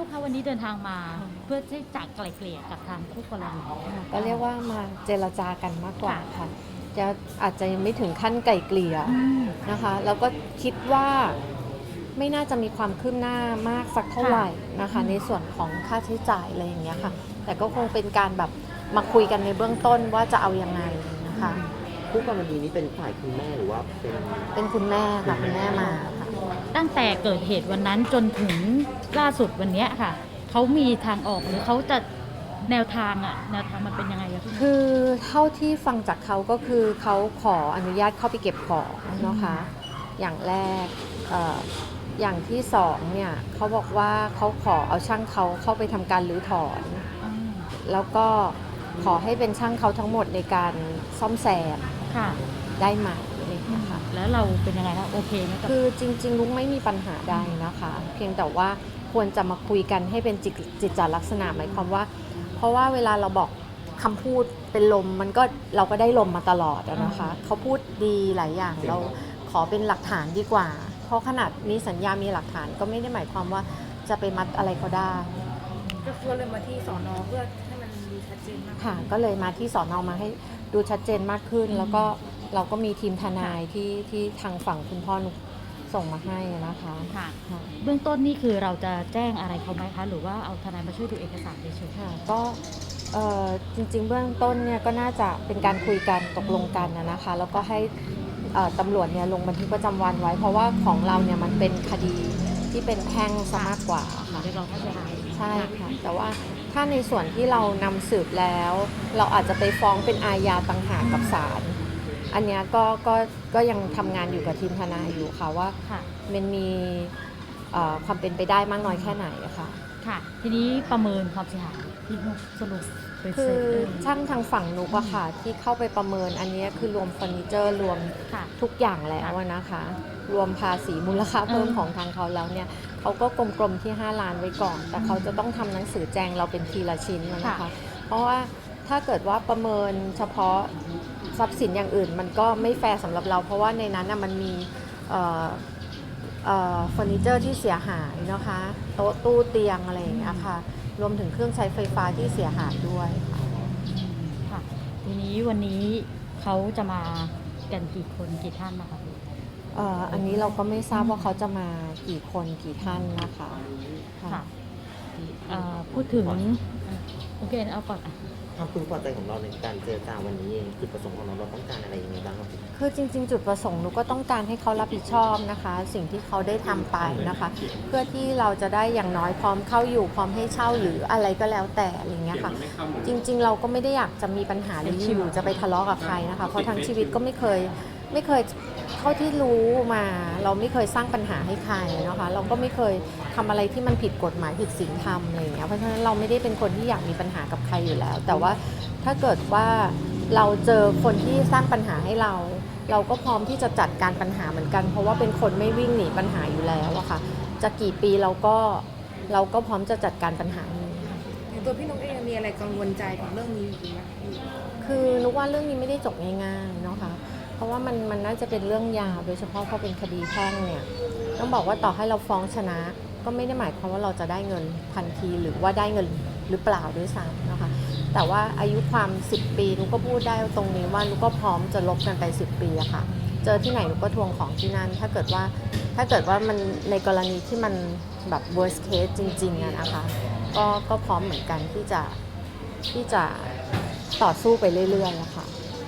นุกคะวันนี้เดินทางมา เพื่อที่จะไกล่เกลี่ยกับทางคู่กรณีก็เรียกว่ามาเจรจากันมากกว่าค่ะ จะอาจจะยังไม่ถึงขั้นไก่เกลี่ยอืมนะคะ แล้วก็คิดว่าไม่น่าจะมีความคืบหน้ามากสักเท่าไหร่นะคะอืมในส่วนของค่าใช้จ่ายอะไรอย่างเงี้ยค่ะ แต่ก็คงเป็นการแบบมาคุยกันในเบื้องต้นว่าจะเอายังไงนะคะ คู่กรณีนี้เป็นฝ่ายคุณแม่หรือว่าเป็นเป็นคุณแม่ค่ะคุณแม่มาค่ะ ตั้งแต่เกิดเหตุวันนั้นจนถึงล่าสุดวันเนี้ยค่ะเขามีทางออกหรือเขาจะแนวทางอะแนวทางมันเป็นยังไงอะพี่นุ๊กคือเท่าที่ฟังจากเขาก็คือเขาขออนุญาตเข้าไปเก็บของนะคะ อย่างแรกเอ่ออย่างที่สองเนี่ยเขาบอกว่าเขาขอเอาช่างเขาเข้าไปทำการรื้อถอนอืมแล้วก็ขอให้เป็นช่างเขาทั้งหมดในการซ่อมแซมค่ะ ได้ไหม อะไรอย่างเงี้ยค่ะแล้วเราเป็นยังไงคะโอเคไหมกับ คือจริง ๆ ลุงไม่มีปัญหาใดนะคะ เพียงแต่ว่าควรจะมาคุยกันให้เป็นจิตจิตจาลักษณะหมายความว่า เพราะว่าเวลาเราบอกคำพูดเป็นลมมันก็เราก็ได้ลมมาตลอดอะนะคะ เขาพูดดีหลายอย่างเราขอเป็นหลักฐานดีกว่า เพราะขนาดมีสัญญามีหลักฐานก็ไม่ได้หมายความว่าจะไปมัดอะไรเขาได้ ก็คือเลยมาที่สอนอเพื่อให้มันดูชัดเจนมากค่ะ ก็เลยมาที่สอนอมาให้ดูชัดเจนมากขึ้น แล้วก็ เราก็มีทีมทนายที่ที่ทางฝั่งคุณพ่อนุกส่งมาให้นะคะค่ะ ค่ะเบื้องต้นนี่คือเราจะแจ้งอะไรเขาไหมคะ หรือว่าเอาทนายมาช่วยดูเอกสารเฉยค่ะก็เอ่อจริงๆ เบื้องต้นเนี่ยก็น่าจะเป็นการคุยกันตกลงกันนะนะคะ แล้วก็ให้เอ่อตำรวจเนี่ยลงบันทึกประจำวันไว้ เพราะว่าของเราเนี่ยมันเป็นคดีที่เป็นแพ่งซะมากกว่าๆค่ะ เรียกร้องค่าเสียหายใช่ค่ะ แต่ว่าถ้าในส่วนที่เรานำสืบแล้ว เราอาจจะไปฟ้องเป็นอาญาต่างหากกับศาล อันเนี้ยก็ก็ก็ยังทำงานอยู่กับทีมทนายอยู่ค่ะว่าค่ะ มันมีเอ่อความเป็นไปได้มากน้อยแค่ไหนอะค่ะ ค่ะ ทีนี้ประเมินความเสียหายพี่นุ๊กสรุปเป็นคืเสร็อจเลยช่างทางฝั่งนุกอะค่ะ ที่เข้าไปประเมินอันเนี้ยคือรวมเฟอร์นิเจอร์รวมค่ะ ทุกอย่างแล้วอะนะคะ รวมภาษีมูลค่าเพิ่มเออของทางเขาแล้วเนี่ยเขาก็กลมๆที่ 5 ล้านไว้ก่อน แต่เขาจะต้องทำหนังสือแจงเราเป็นทีละชิ้นนะค่ะคะ เพราะว่าถ้าเกิดว่าประเมินเฉพาะ ทรัพย์สินอย่างอื่น มันก็ไม่แฟร์สำหรับเรา เพราะว่าในนั้นน่ะมันมีเอ่อเอ่อเฟอร์นิเจอร์ที่เสียหายนะคะโต๊ะตู้เตียงอะไรอย่างเงี้ยค่ะ รวมถึงเครื่องใช้ไฟฟ้าที่เสียหายด้วยค่ะค่ะทีนี้วันนี้เขาจะมากันกี่คนกี่ท่านนะคะพี่เอ่ออันนี้เราก็ไม่ทราบว่าเขาจะมากี่คนกี่ท่านนะคะค่ะเอ่อพูดถึงโอเคเอาก่อนอะ ความพึงพอใจของเราในการเจรจาวันนี้เองจุดประสงค์ของเราเราต้องการอะไรยังไงบ้างครับ คือจริง ๆ จุดประสงค์หนูก็ต้องการให้เขารับผิดชอบนะคะ สิ่งที่เขาได้ทำไปนะคะ เพื่อที่เราจะได้อย่างน้อยพร้อมเข้าอยู่พร้อมให้เช่าหรืออะไรก็แล้วแต่อะไรอย่างเงี้ยค่ะ จริง ๆ เราก็ไม่ได้อยากจะมีปัญหาหรืออยู่จะไปทะเลาะกับใครนะคะ เพราะทั้งชีวิตก็ไม่เคยไม่เคย เท่าที่รู้มาเราไม่เคยสร้างปัญหาให้ใครนะคะ เราก็ไม่เคยทำอะไรที่มันผิดกฎหมายผิดศีลธรรมอะไรอย่างเงี้ยเพราะฉะนั้นเราไม่ได้เป็นคนที่อยากมีปัญหากับใครอยู่แล้ว แต่ว่าถ้าเกิดว่าเราเจอคนที่สร้างปัญหาให้เรา เราก็พร้อมที่จะจัดการปัญหาเหมือนกัน เพราะว่าเป็นคนไม่วิ่งหนีปัญหาอยู่แล้วอะค่ะจะกี่ปีเราก็เราก็พร้อมจะจัดการปัญหานี้ค่ะอย่างตัวพี่นกเองมีอะไรกังวลใจของเรื่องนี้อยู่ไหมคือนุกว่าเรื่องนี้ไม่ได้จบง่ายๆเนาะค่ะเพ ราะว่ามันมันน่าจะเป็นเรื่องยาวโดยเฉพาะพอเป็นคดีแพ่งเนี่ยต้องบอกว่าต่อให้เราฟ้องชนะ ก็ไม่ได้หมายความว่าเราจะได้เงินทันทีหรือว่าได้เงินหรือเปล่าด้วยซ้ำนะคะแต่ว่าอายุความ 10 ปีนุกก็พูดได้ตรงนี้ว่านุกก็พร้อมจะลบกันไป 10 ปีอะค่ะ เจอที่ไหนนุกก็ทวงของที่นั่น ถ้าเกิดว่าถ้าเกิดว่ามันในกรณีที่มันแบบ worst case จริงๆอะนะคะก็ก็พร้อมเหมือนกันที่จะที่จะต่อสู้ไปเรื่อยๆอะคะ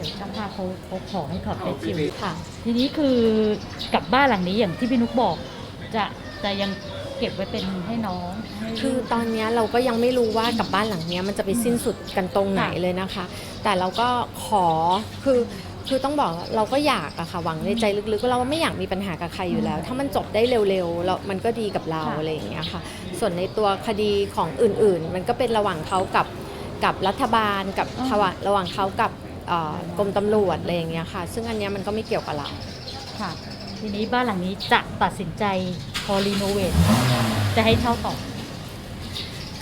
ดี๋ยวช่างภาพเขาเขาขอให้ถอดเฟซชิลค่ะ ทีนี้คือกับบ้านหลังนี้อย่างที่พี่นุกบอก จะจะยังเก็บไว้เป็นให้น้องให้ลูกคือตอนเนี้ยเราก็ยังไม่รู้ว่ากับบ้านหลังเนี้ยมันจะไปสิ้นสุดกันตรงไหนค่ะเลยนะคะ แต่เราก็ขอคือคือต้องบอกว่าเราก็อยากอะค่ะหวังในใจลึกๆว่าเราไม่อยากมีปัญหากับใครอยู่แล้ว ถ้ามันจบได้เร็วๆเรามันก็ดีกับเราค่ะ อะไรอย่างเงี้ยค่ะ ส่วนในตัวคดีของอื่นๆ มันก็เป็นระหว่างเขากับกับรัฐบาลกับระหว่างระหว่างเขากับเอ่อ กรมตำรวจอะไรอย่างเงี้ยค่ะ ซึ่งอันเนี้ยมันก็ไม่เกี่ยวกับเรา ค่ะ ทีนี้บ้านหลังนี้จะตัดสินใจพอรีโนเวทจะให้เช่าต่อ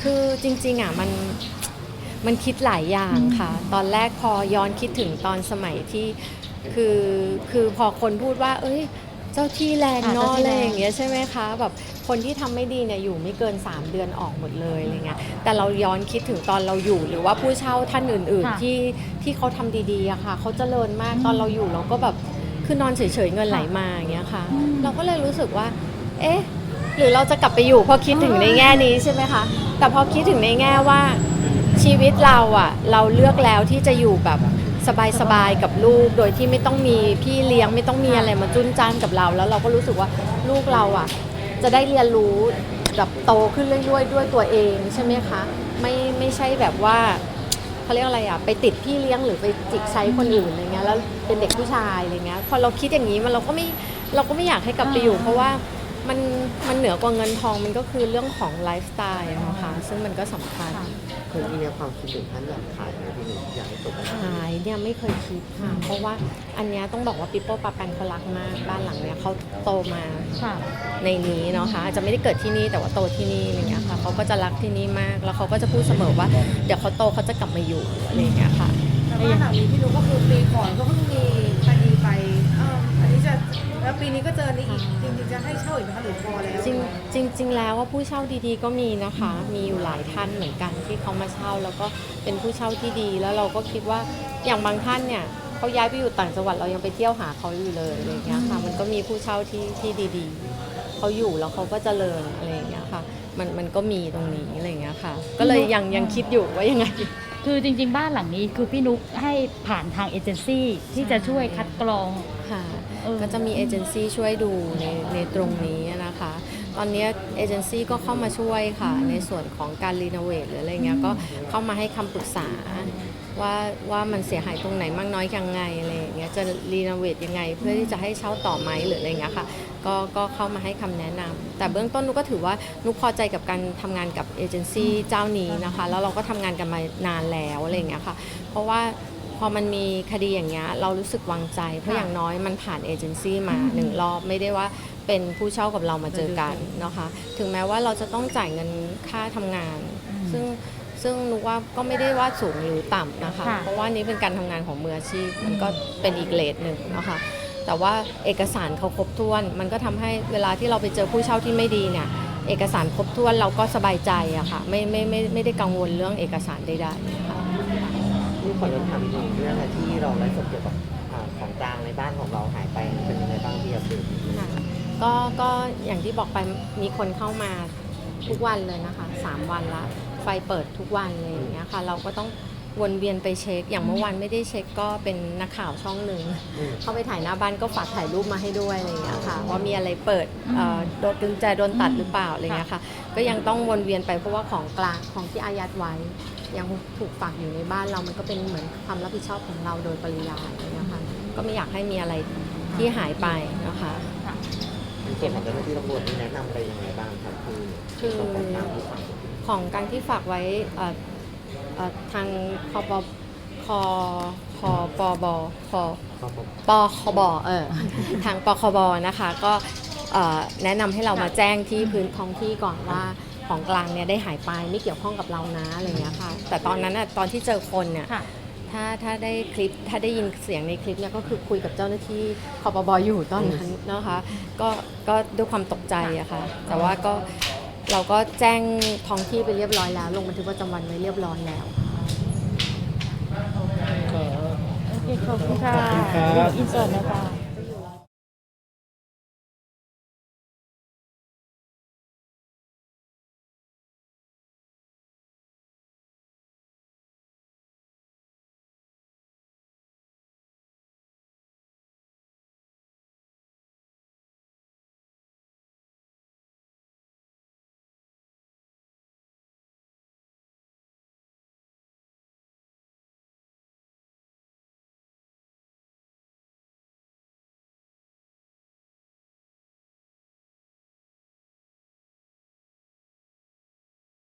คือจริงๆอะมันมันคิดหลายอย่างค่ะ ตอนแรกพอย้อนคิดถึงตอนสมัยที่คือคือพอคนพูดว่า เอ้ย เจ้าที่แรงอ่าเนาะเจ้าที่อะไรแรงอย่างเงี้ยใช่ไหมคะแบบคนที่ทำไม่ดีเนี่ยอยู่ไม่เกิน 3 เดือนออกหมดเลยอะไรเงี้ยแต่เราย้อนคิดถึงตอนเราอยู่หรือว่าผู้เช่าท่านอื่นค่ะๆที่ที่เขาทำดีๆอะค่ะเขาเจริญมากตอนเราอยู่เราก็แบบคือนอนเฉยๆเงินไหลมาอย่างเงี้ยค่ะอืมเราก็เลยรู้สึกว่า เอ๊ะหรือเราจะกลับไปอยู่เพราะคิดถึงในแง่นี้ใช่ไหมคะแต่พอคิดถึงในแง่ว่าชีวิตเราอะเราเลือกแล้วที่จะอยู่แบบ สบายๆกับลูก โดยที่ไม่ต้องมีพี่เลี้ยงไม่ต้องมีอะไรมาจุนจ้านกับเรา แล้วเราก็รู้สึกว่าลูกเราอะ จะได้เรียนรู้แบบโตขึ้นเรื่อยๆ ด้วยตัวเองใช่ไหมคะ ไม่ไม่ใช่แบบว่าเขาเรียกอะไรอะไปติดพี่เลี้ยงหรือไปจิกใช้คนอื่นอะไรเงี้ยแล้วเป็นเด็กผู้ชายอะไรเงี้ยพอเราคิดอย่างนี้มันเราก็ไม่เราก็ไม่อยากให้กลับไปอยู่ เพราะว่ามันมันเหนือกว่าเงินทองมันก็คือเรื่องของไลฟ์สไตล์นะคะซึ่งมันก็สำคัญ ค่ะ เคยมีความคิดถึงท่านอยากขายไหมพี่หนึ่งอยากให้จบปัญหาขายเนี่ยไม่เคยคิดค่ะ เพราะว่าอันเนี้ยต้องบอกว่าปิโป้ปาแปนเขารักมากบ้านหลังเนี้ยเขาโตมาค่ะ ในนี้เนาะค่ะอาจจะไม่ได้เกิดที่นี่แต่ว่าโตที่นี่อะไรเงี้ยค่ะเขาก็จะรักที่นี่มาก แล้วเขาก็จะพูดเสมอว่า เดี๋ยวเขาโตเขาจะกลับมาอยู่อะไรเงี้ยค่ะ แต่บ้านหลังนี้พี่นุ๊กก็คือปีก่อนก็เพิ่งมี จะแล้วปีนี้ก็เจออันนี้อีกจริงๆจะให้เช่าอีกไหมคะหรือพอแล้วจริงจริงจริงแล้วว่าผู้เช่าดีๆก็มีนะคะ มีอยู่หลายท่านเหมือนกันที่เขามาเช่า แล้วก็เป็นผู้เช่าที่ดี แล้วเราก็คิดว่าอย่างบางท่านเนี่ยเขาย้ายไปอยู่ต่างจังหวัดเรายังไปเที่ยวหาเขาอยู่เลยอะไรเงี้ยค่ะมันก็มีผู้เช่าที่ที่ดีๆเขาอยู่แล้วเขาก็เจริญอะไรอย่างเงี้ยค่ะมันมันก็มีตรงนี้อะไรเงี้ยค่ะ ก็เลยยังยังคิดอยู่ว่ายังไง คือจริง ๆ บ้านหลังนี้คือพี่นุ๊กให้ผ่านทางเอเจนซี่ที่จะช่วยคัดกรอง ค่ะเออ ก็จะมีเอเจนซี่ช่วยดูในในตรงนี้นะคะ ตอนนี้เอเจนซี่ก็เข้ามาช่วยค่ะ ในส่วนของการรีโนเวทหรืออะไรเงี้ยก็เข้ามาให้คำปรึกษาว่าว่ามันเสียหายตรงไหนมากน้อยยังไงอะไรอย่างเงี้ยจะรีโนเวทยังไง เพื่อที่จะให้เช่าต่อไหมหรืออะไรเงี้ยค่ะก็ก็เข้ามาให้คำแนะนำแต่เบื้องต้นนุกก็ถือว่านุกพอใจกับการทำงานกับเอเจนซี่เจ้านี้นะคะ แล้วเราก็ทำงานกันมานานแล้วอะไรเงี้ยค่ะ เพราะว่า พอมันมีคดีอย่างเงี้ยเรารู้สึกวางใจ เพราะอย่างน้อยมันผ่านเอเจนซี่มาหนึ่งรอบไม่ได้ว่าเป็นผู้เช่ากับเรามาเจอกันนะคะ ถึงแม้ว่าเราจะต้องจ่ายเงินค่าทำงาน ซึ่งซึ่งนุกว่าก็ไม่ได้ว่าสูงหรือต่ำนะคะค่ะเพราะว่านี้เป็นการทำงานของมืออาชีพมันก็เป็นอีกเลทหนึ่งนะคะแต่ว่าเอกสารเขาครบถ้วน มันก็ทำให้เวลาที่เราไปเจอผู้เช่าที่ไม่ดีเนี่ยเอกสารครบถ้วนเราก็สบายใจอะค่ะไม่ไม่ไม่ไม่ได้กังวลเรื่องเอกสารใดๆ ค่ะนี่ขอย้อนถามอีกหนึ่งเรื่องนะที่เราไลฟ์สดเกี่ยวกับอ่าของกลางในบ้านของเราหายไปเป็นยังไงบ้างพี่อับดุลค่ะก็ก็อย่างที่บอกไปมีคนเข้ามาทุกวันเลยนะคะสามวันละ ไฟเปิดทุกวันเลยอย่างเงี้ยค่ะ เราก็ต้องวนเวียนไปเช็ค อย่างเมื่อวานไม่ได้เช็คก็เป็นนักข่าวช่องหนึ่ง อืม เข้าไปถ่ายหน้าบ้านก็ฝากถ่ายรูปมาให้ด้วยอะไรอย่างเงี้ยค่ะ ว่ามีอะไรเปิดเอ่อโดนดึงใจโดนตัดหรือเปล่าอะไรเงี้ยค่ะ ก็ยังต้องวนเวียนไปเพราะว่าของกลางของที่อายัดไว้ ยังถูกฝากอยู่ในบ้านเรา มันก็เป็นเหมือนความรับผิดชอบของเราโดยปริยายอะไรเงี้ยค่ะก็ไม่อยากให้มีอะไรที่หายไปนะคะ ในส่วนของเจ้าหน้าที่ตำรวจมีแนะนำอะไรยังไงบ้างครับคือคือส่วนของกลางที่ฝั่งของการที่ฝากไว้เอ่อเอ่อทางคอปคอคอปบคอ ครับผมปคบเออ ทางปคบนะคะ ก็เอ่อแนะนำให้เรามาแจ้งที่พื้นท้องที่ก่อนว่า ของกลางเนี่ยได้หายไปไม่เกี่ยวข้องกับเรานะอะไรเงี้ยค่ะแต่ตอนนั้นน่ะตอนที่เจอคนเนี่ยค่ะ ถ้าถ้าได้คลิปถ้าได้ยินเสียงในคลิปเนี่ยก็คือคุยกับเจ้าหน้าที่คอปบอยู่ตอนนั้นนะคะก็ก็ด้วยความตกใจอะค่ะแต่ว่าก็เราก็แจ้งท้องที่ไปเรียบร้อยแล้ว ลงบันทึกประจำวันไว้เรียบร้อยแล้ว โอเคขอบคุณค่ะขอบคุณครับอินเสิร์ตนะคะ